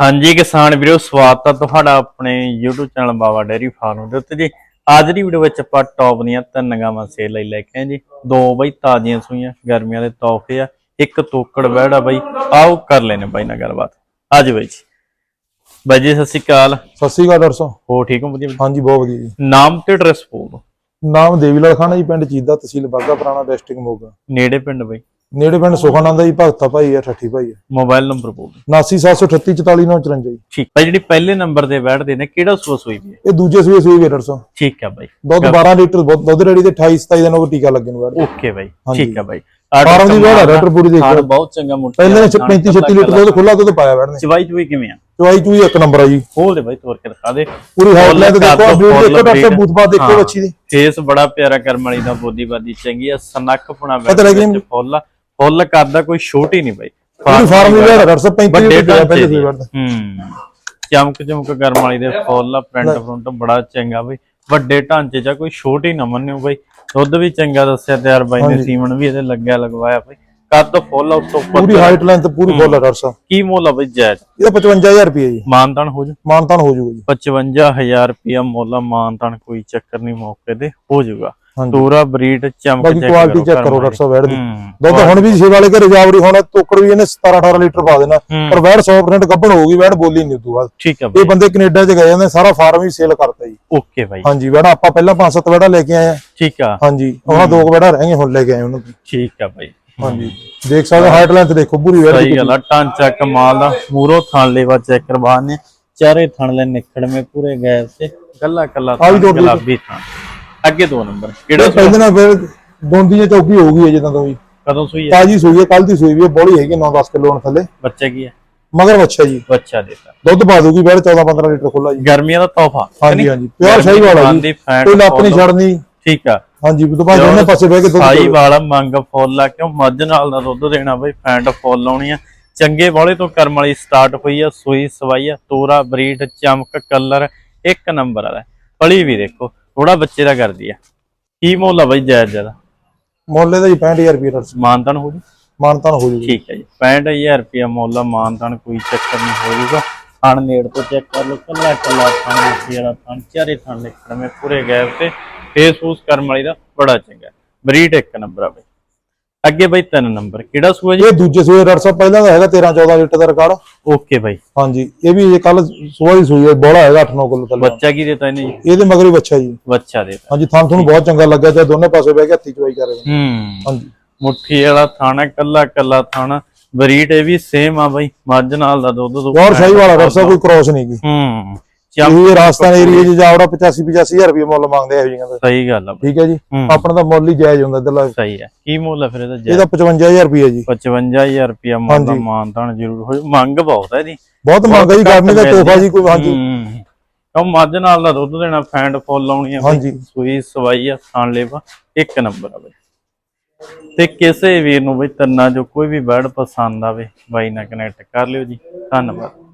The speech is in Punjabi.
ਹਾਂਜੀ ਕਿਸਾਨ ਵੀਰੋ ਸਵਾਗਤ ਹੈ ਤੁਹਾਡਾ ਆਪਣੇ YouTube channel Baba dairy farm ਦੇ ਉੱਤੇ ਜੀ। ਅੱਜ ਦੀ ਵੀਡੀਓ ਵਿੱਚ ਆਪਾਂ ਟੌਪ ਦੀਆਂ ਤਿੰਨ ਗਾਵਾਂ ਸੇਲ ਲਈ ਲੈ ਕੇ ਆਏ ਜੀ। ਦੋ ਬਈ ਤਾਜ਼ੀਆਂ ਸੂਈਆਂ ਗਰਮੀਆਂ ਦੇ ਤੋਹਫੇ ਆ ਇੱਕ ਤੋਕੜ ਬਹਿੜਾ ਬਾਈ। ਆਓ ਕਰ ਲੈਨੇ ਬਾਈ ਨਾਲ ਗੱਲਬਾਤ। ਅੱਜ ਬਾਈ ਜੀ। ਬਾਈ ਜੀ ਸਤਿ ਸ਼੍ਰੀ ਅਕਾਲ। ਸਤਿ ਸ਼੍ਰੀ ਅਕਾਲ ਸਾਹਿਬ ਹੋ ਠੀਕ ਹੋ? ਵਧੀਆ? ਹਾਂਜੀ ਬਹੁਤ ਵਧੀਆ ਜੀ। ਨਾਮ ਤੇ ਐਡਰੈਸ ਬੋਲ। ਨਾਮ ਦੇਵੀਲਾਲ ਖਾਨਾ ਜੀ ਪਿੰਡ ਚੀਦਾ ਤਹਿਸੀਲ ਬਾਗਾ ਪੁਰਾਣਾ ਡਿਸਟ੍ਰਿਕਟ ਮੋਗਾ। ਨੇੜੇ ਪਿੰਡ ਬਾਈ। ਨੇੜੇ ਪਿੰਡ ਸੁਖਾਨੰਦ ਜੀ ਭਗਤਾ ਭਾਈ ਆ ਠੱਠੀ ਭਾਈ ਆ। ਮੋਬਾਈਲ ਨੰਬਰ ਬੋਲ ਦਿਓ। 89738 ਜੀ। ਠੀਕ। ਬਾਈ ਜਿਹੜੀ ਪਹਿਲੇ ਨੰਬਰ ਤੇ ਬੈਠਦੇ ਨੇ ਕਿਹੜਾ ਸੂਆ ਸੂਈ ਵੀ ਹੈ? ਇਹ ਦੂਜੇ ਸੂਏ ਸੂਏ ਵੀ ਆ ਸਾਹਿਬ ਠੀਕ ਹੈ ਬਾਈ। ਦੁੱਧ 12 ਲੀਟਰ ਦੁੱਧ ਰੇੜੀ ਦੇ 28 27 ਦਿਨ ਉਹ ਟੀਕਾ ਲੱਗਣ ਬਾਅਦ ਓਕੇ ਬਾਈ। ਠੀਕ ਹੈ ਬਾਈ। ਫਾਰਮ ਦੀ ਆ ਡਾਕਟਰ ਪੂਰੀ ਹਾਂ ਦੇਖੋ ਬਹੁਤ ਚੰਗਾ ਮੁੱਠੀ ਪਹਿਲੇ ਵਾਲਾ 35 36 ਲੀਟਰ ਦੁੱਧ ਖੁੱਲਾ ਦੁੱਧ ਪਾਇਆ ਬੈਠਨੇ ਚਵਾਈ ਚੁਈ ਕਿਵੇਂ ਆ? ਚਵਾਈ ਚੂਈ ਇੱਕ ਨੰਬਰ ਆ ਜੀ। ਖੋਲ ਦੇ ਬਾਈ ਤੋਰ ਕੇ ਦਿਖਾ ਦੇ। ਪੂਰੀ ਹਾਈਟ ਲੈ ਕੇ ਦੇਖੋ ਬਰੀਡ ਦੇਖੋ ਡਾਕਟਰ breed। ਸਾਹਿਬ ਬੂਥ ਬਾਤ ਦੇਖੋ ਹਾਂ। ਬੱਚੀ ਦੀ। ਫੇਸ ਬੜਾ ਪਿਆਰਾ ਕਰਮ ਵਾਲੀ ਦਾ ਬੋਦੀ ਬਾਦੀ ਚੰਗੀ ਆ ਸਨੱਖ ਪੁਣਾ ਵਿੱਚ ਫੁੱਲ ਆ। ਫੁੱਲ ਕਰਦਾ ਕੋਈ ਛੋਟੀ ਨਹੀਂ ਬਾਈ। ਪੂਰੀ ਫਾਰਮ ਦੀ ਬੈੜ ਆ ਡਾਕਟਰ ਸਾਹਿਬ 35 ਵੱਡੇ ਲੀਟਰ ਪਿਆ ਢਾਂਚੇ ਪਹਿਲੇ ਦੀ। ਸੂਏ ਆ। ਬੈਠ ਹੂੰ। ਚਮਕ ਚਮਕ ਕਰਮ ਵਾਲੀ ਦੇ ਫੁੱਲ ਪ੍ਰਿੰਟ ਫਰੰਟ ਬੜਾ ਚੰਗਾ ਬਈ। ਵੱਡੇ ਢਾਂਚੇ ਚ ਕੋਈ ਛੋਟੀ ਨਾ ਮੰਨਿਓ ਬਈ। ਦੁੱਧ ਵੀ ਚੰਗਾ ਦੱਸਿਆ ਤਿਆਰ ਬਾਈ ਨੇ। ਸੀਮਨ ਵੀ ਇਹਦੇ ਲੱਗਿਆ ਲਗਵਾਇਆ ਬਈ। ਕੱਦ ਫੁੱਲ ਆ, ਉੱਤੋਂ ਉੱਪਰ ਪੂਰੀ ਹਾਈਟ ਲੈਂਥ ਪੂਰੀ ਫੁੱਲ ਆ ਡਾਕਟਰ ਸਾਹਿਬ। ਕੀ ਮੁੱਲ ਆ ਬਈ ਜਾਇਜ਼? ਇਹਦਾ 55000 ਰੁਪਏ ਜੀ। ਮਾਨਤਾਨ ਹੋ ਜੂ? ਮਾਨਤਾਨ ਹੋ ਜਾਊਗਾ ਜੀ। 55000 ਰੁਪਿਆ ਮੁੱਲ ਆ, ਮਾਨਤਾਨ ਕੋਈ ਚੱਕਰ ਨਹੀਂ ਮੌਕੇ ਤੇ ਹੋ ਹਾਂਜੀ ਤੋਰਾ ਬਰੀਡ ਚਮਕ ਬਾਕੀ ਕੁਆਲਿਟੀ ਚੈੱਕ ਕਰੋ। ਡਾਕਟਰ ਸਾਹਿਬ ਵੈੜ ਦੀ। ਹੂੰ ਦੁੱਧ ਹੁਣ ਵੀ ਛੇ ਵਾਲੇ ਘਰੇ ਜਾਵੜੀ ਹੁਣ ਤੋਕੜ ਵੀ ਇਹਨੇ 17 18 ਲੀਟਰ ਪਾ ਦੇਣਾ। ਹੂੰ। ਪਰ ਵੈੜ 100% ਗੱਭਣ ਹੋਊਗੀ ਵੈੜ ਬੋਲੀ ਨਹੀਂ ਉਦੋਂ ਬਾਅਦ। ਠੀਕ ਆ ਇਹ ਬੰਦੇ ਕੈਨੇਡਾ 'ਚ ਗਏ ਜਾਂਦੇ ਸਾਰਾ ਫਾਰਮ ਹੀ ਸੇਲ ਕਰਤਾ ਜੀ। ਓਕੇ ਬਾਈ। ਹਾਂਜੀ ਵੈੜਾ ਆਪਾਂ ਪਹਿਲਾਂ ਪੰਜ ਸੱਤ ਵੈੜਾ ਲੈ ਕੇ ਆਏ ਆ। ਠੀਕ ਆ। ਹਾਂਜੀ ਉਹਨਾਂ ਦੋ ਵੈੜਾ ਰਹਿ ਗਏ ਹੁਣ ਲੈ ਕੇ ਆਏ ਉਹਨਾਂ। ਠੀਕ ਆ ਬਾਈ। ਹਾਂਜੀ ਦੇਖ ਸਕਦੇ ਹਾਈਟ ਲੈਂਥ ਦੇਖੋ ਪੂਰੀ ਵੈੜ ਸਹੀ ਗੱਲ ਆ ਢਾਂਚਾ ਕਮਾਲ ਦਾ ਮੂਰੋ ਥਣ ਲੈਵਾ ਚੈੱਕ ਕਰਵਾਨੇ ਚਾਰੇ ਥਣ ਲੈ ਨਿਖੜਵੇਂ ਪੂਰੇ ਗੈਸ ਤੇ ਕੱਲਾ ਕੱਲਾ ਦੋ। ਗੁਲਾਬੀ ਥਣ। ਅੱਗੇ ਦੋ ਨੰਬਰ ਕਿਹੜਾ? ਪਹਿਲੇ ਨਾਲ ਫਿਰ ਦੋਂਦੀ ਜਾਂ ਚੌਕੀ ਹੋਊਗੀ ਜਿੱਦਾਂ ਤੋਂ ਵੀ। ਕਦੋਂ ਸੂਈ ਹੈ? ਤਾਜੀ ਸੂਈ ਹੈ ਕੱਲ ਦੀ ਸੂਈ ਵੀ ਹੈ ਬੋਲੀ ਹੈਗੀ 9-10 ਕਿਲੋ ਹੁਣ ਥੱਲੇ। ਬੱਚਾ ਕੀ ਹੈ? ਮਗਰ ਬੱਚਾ ਜੀ। ਬੱਚਾ ਦੇਤਾ। ਦੁੱਧ ਪਾ ਦੂਗੀ ਵੈੜ 14-15 ਲੀਟਰ ਖੁੱਲਾ ਜੀ। ਗਰਮੀਆਂ ਦਾ ਤੋਹਫਾ ਹਾਂਜੀ ਹਾਂਜੀ। ਪਿਓਰ ਸਹੀ ਵਾਲਾ ਜੀ। ਕੋਈ ਲੱਪ ਨਹੀਂ ਛੱਡਣੀ ਠੀਕ ਆ। ਹਾਂਜੀ ਦੁਬਾਰਾ ਦੋਨੇ ਪਾਸੇ ਬਹਿ ਕੇ ਦੁੱਧ ਸਾਈ ਵਾਲਾ ਮੰਗ ਫੁੱਲ ਆ ਕਿਉਂ ਮੱਝ ਨਾਲ ਦਾ ਦੁੱਧ ਦੇਣਾ ਬਈ ਫੈਂਟ ਫੁੱਲ ਲਾਉਣੀ ਆ। ਚੰਗੇ ਵਾਲੇ ਤੋਂ ਕਰਮ ਵਾਲੀ ਸਟਾਰਟ ਹੋਈ ਆ ਸੂਈ ਸਵਾਈ ਆ ਤੋਰਾ ਬਰੀਡ ਚਮਕ ਕਲਰ ਇੱਕ ਨੰਬਰ ਵਾਲਾ। ਪਲੀ ਵੀ ਦੇਖੋ ਥੋੜਾ ਬੱਚੇ ਦਾ ਕਰਦੀ ਆ। ਕੀ ਮੁੱਲ ਆ ਬਈ ਜਾਇਜ਼ ਜ਼ਿਆਦਾ? ਮੁੱਲ ਇਹਦਾ ਜੀ 65000 ਰੁਪਏ ਦਾ। ਮਾਨਤਨ ਹੋ ਜੂ? ਮਾਨਤਾਨ ਹੋ ਜੂਗੀ ਠੀਕ ਹੈ ਜੀ। 65000 ਰੁਪਿਆ ਮੁੱਲ ਆ ਮਾਨਤਨ ਕੋਈ ਚੱਕਰ ਨਹੀਂ ਹੋ ਜੂਗਾ। ਥਣ ਨੇੜ ਤੋਂ ਚੈੱਕ ਕਰ ਲਓ ਕੱਲਾ ਕੱਲਾ ਥਣ ਵਿੱਚ ਵਾਲਾ ਥਣ ਚਾਰੇ ਥਣ ਲਿਖਣ ਮੈਂ ਪੂਰੇ ਗੈਪ ਤੇ। ਫੇਸ ਫੂਸ ਕਰਮ ਵਾਲੀ ਦਾ ਬੜਾ ਚੰਗਾ। ਬਰੀਡ ਇੱਕ ਨੰਬਰ ਆ ਬਈ। ਅੱਗੇ ਬਈ ਤਿੰਨ ਨੰਬਰ ਕਿਹੜਾ ਸੂਆ ਜੀ? ਇਹ ਦੂਜੇ ਸੂਏ ਡਾਕਟਰ ਸਾਹਿਬ ਪਹਿਲਾਂ ਦਾ ਹੈਗਾ 13-14 ਲੀਟਰ ਦਾ ਰਿਕਾਰਡ। ਓਕੇ ਬਾਈ। ਹਾਂਜੀ ਇਹ ਵੀ ਇਹ ਕੱਲ ਸੂਆ ਦੀ ਸੂਈ ਹੈ ਬੋਲਾ ਹੈਗਾ 8-9 ਕਿਲੋ ਥੱਲੇ ਬੱਚਾ ਕੀ ਦੇਤਾ ਇਹਨੇ ਜੀ? ਇਹਦੇ ਮਗਰ ਹੀ ਬੱਚਾ ਜੀ। ਬੱਚਾ ਦੇਤਾ। ਹਾਂਜੀ ਥਾਂ ਤੁਹਾਨੂੰ ਬਹੁਤ ਚੰਗਾ ਲੱਗਾ ਚਾਹੇ ਦੋਨੇ ਪਾਸੇ ਬਹਿ ਕੇ ਹੱਥੀ ਚਵਾਈ ਕਰ ਰਹੇ। ਹੂੰ। ਹਾਂਜੀ। ਮੁੱਠੀ ਵਾਲਾ ਥਾਣਾ ਕੱਲਾ ਕੱਲਾ ਥਾਣਾ। ਬਰੀਡ ਇਹ ਵੀ ਸੇਮ ਆ ਬਾਈ ਮੱਝ ਨਾਲ ਦਾ ਦੁੱਧ ਦੁੱਧ ਔਰ ਸਹੀ ਵਾਲਾ ਸਾਹਿਬ ਕੋਈ ਕ੍ਰੋਸ ਨਹੀਂ ਗੀ। ਹੂੰ। ਇਹ ਰਾਜਸਥਾਨ ਏਰੀਆ 'ਚ ਜਾਵੜਾ 85-85000 ਰੁਪਏ ਮੁੱਲ ਮੰਗਦੇ ਆ ਇਹ ਜਿਹੀਆਂ ਦਾ ਸਹੀ ਗੱਲ ਆ ਬਾਈ ਠੀਕ ਹੈ ਜੀ? ਹੂੰ। ਆਪਣਾ ਤਾਂ ਮੁੱਲ ਹੀ ਜਾਇਜ਼ ਹੁੰਦਾ ਇਧਰਲਾ। ਸਹੀ ਹੈ ਕੀ ਮੁੱਲ ਆ ਫਿਰ ਇਹਦਾ ਜੈ ਇਹਦਾ 55000 ਰੁਪਏ ਜੀ। 55000 ਰੁਪਿਆ ਮੁੱਲ ਦਾ ਹਾਂਜੀ। ਮਾਨਤਾਨ ਜ਼ਰੂਰ ਹੋ। ਮੰਗ ਬਹੁਤ ਹੈ ਇਹਦੀ। ਬਹੁਤ ਮੰਗ ਹੈ ਜੀ ਗਰਮੀ ਦਾ ਤੋਹਫਾ ਜੀ ਕੋਈ ਹਾਂਜੀ। ਹੂੰ ਉਹ ਮੱਝ ਨਾਲ ਦਾ ਦੁੱਧ ਦੇਣਾ ਫੈਂਡ ਫੁੱਲ ਲਾਉਣੀ ਆ ਬਾਈ। ਹਾਂਜੀ। ਸੂਈ ਸਵਾਈ ਆ ਖਾਣ ਲੇਵਾ ਇੱਕ ਨੰਬਰ ਆ ਬਈ। ਤੇ ਕਿਸੇ ਵੀਰ ਨੂੰ ਬਈ ਤੰਨਾ ਜੋ ਕੋਈ ਵੀ ਬਰਡ ਪਸੰਦ ਆਵੇ ਬਾਈ ਨਾਲ ਕਨੈਕਟ ਕਰ ਲਿਓ ਜੀ। ਧੰਨਵਾਦ।